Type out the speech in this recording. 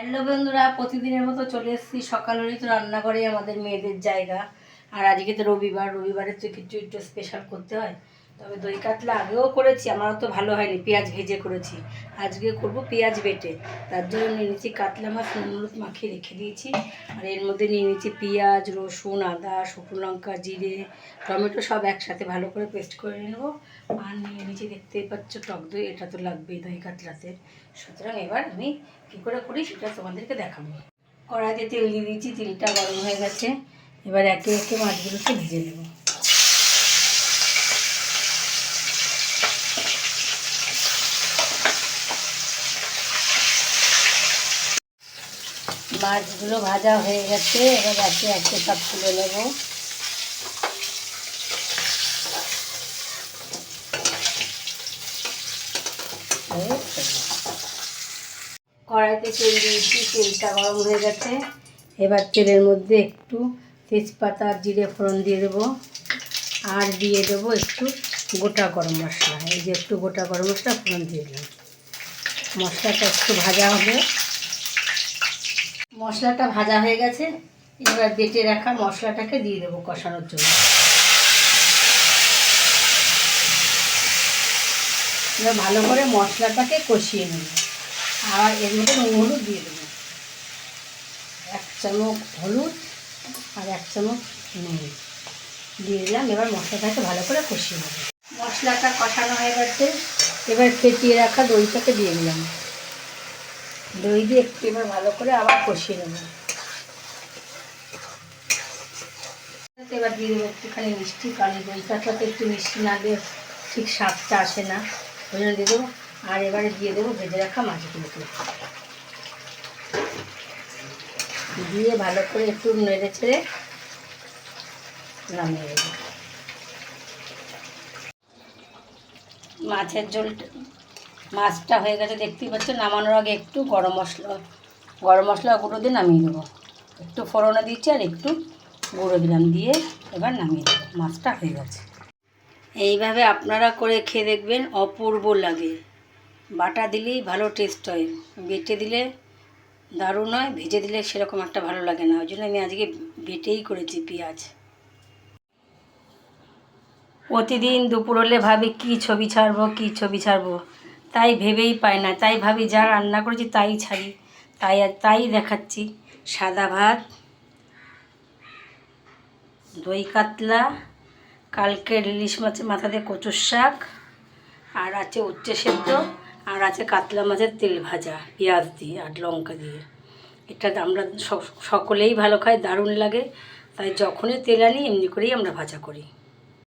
Hello বন্ধুরা, প্রতিদিনের মতো চলে এসেছি সকালেরই তো রান্নাঘরে, আমাদের মেয়েদের জায়গা। আর আজকে তো রবিবার রবিবারের তো কিছু একটু স্পেশাল করতে হয়। তবে দই কাতলা আগেও করেছি আমার তো ভালো হয়নি, পেঁয়াজ ভেজে করেছি। আজকে করব পেঁয়াজ বেটে। তার জন্য নিয়ে নিয়েছি কাতলা মাছ হলুদ মাখিয়ে রেখে দিয়েছি। আর এর মধ্যে নিয়ে নিয়েছি পেঁয়াজ, রসুন, আদা, শুকনো লঙ্কা, জিরে, টমেটো সব একসাথে ভালো করে পেস্ট করে নেব। আর নিয়ে নিয়েছি দেখতেই পাচ্ছ টক দই, এটা তো লাগবেই দই কাতলাতে। সুতরাং এবার আমি কী করে করি সেটা তোমাদেরকে দেখাবো। কড়াইতে তেল দিয়ে দিয়েছি, তেলটা গরম হয়ে গেছে। এবার একে একে মাছগুলোকে ভেজে নেব। মাছগুলো ভাজা হয়ে গেছে, এবার একে একে সব তুলে নেব। কড়াইতে তেল দিয়েছি, তেলটা গরম হয়ে গেছে। এবার তেলের মধ্যে একটু তেজপাতা, জিরে, ফোড়ন দিয়ে দেবো। আর দিয়ে দেবো একটু গোটা গরম মশলা। এই যে একটু গোটা গরম মশলা, ফোড়ন দিয়ে দিলাম। মশলাটা একটু ভাজা হবে। মশলাটা ভাজা হয়ে গেছে, এবার বেটে রাখা মশলাটাকে দিয়ে দেবো কষানোর জন্য। এবার ভালো করে মশলাটাকে কষিয়ে নেব। আর এর মধ্যে নুন হলুদ দিয়ে দেবো। এক চামচ হলুদ আর এক চামচ নুন দিয়ে দিলাম। এবার মশলাটাকে ভালো করে কষিয়ে নেব। মশলাটা কষানো হয়ে গেছে। এবার ফেটিয়ে রাখা দইটাকে দিয়ে দিলাম। দই দিয়ে একটু এবার ভালো করে আবার কষিয়ে নেব। এবার দিয়ে দেবো একটুখানি মিষ্টি, কারণ দইটার সাথে একটু মিষ্টি না দিয়ে ঠিক স্বাদটা আসে না। ওই জন্য দিয়ে দেবো। আর এবারে দিয়ে দেবো ভেজে রাখা মাছগুলোকে। দিয়ে ভালো করে একটু নেড়ে ছেড়ে নামিয়ে দেবো মাছের ঝোলটা মাছটা হয়ে গেছে, দেখতেই পাচ্ছ নামানোর আগে একটু গরম মশলা গরম মশলা গুঁড়ো দিয়ে নামিয়ে দেবো। একটু ফোড়নে দিচ্ছি আর একটু গুঁড়ো দিলাম, দিয়ে এবার নামিয়ে দেবো। মাছটা হয়ে গেছে। এইভাবে আপনারা করে খেয়ে দেখবেন, অপূর্ব লাগে। বাটা দিলেই ভালো টেস্ট হয়। বেটে দিলে দারুণ হয়, ভেজে দিলে সেরকম একটা ভালো লাগে না। ওই জন্য আমি আজকে বেটেই করেছি পেঁয়াজ। প্রতিদিন দুপুর হলে ভাবি, কী ছবি ছাড়বো, কী ছবি ছাড়বো? তাই ভেবেই পাই না, তাই ভাবি যা রান্না করেছি তাই ছাড়ি, তাই তাই দেখাচ্ছি। সাদা ভাত, দই কাতলা কালকের ইলিশ মাছের মাথা দিয়ে কচুর শাক, আর আছে উচ্চে সেদ্ধ, আর আছে কাতলা মাছের তেল ভাজা, পেঁয়াজ দিয়ে আর লঙ্কা দিয়ে। এটা আমরা সক- সকলেই ভালো খাই, দারুণ লাগে, তাই যখনই তেল আনি, এমনি করেই আমরা ভাজা করি।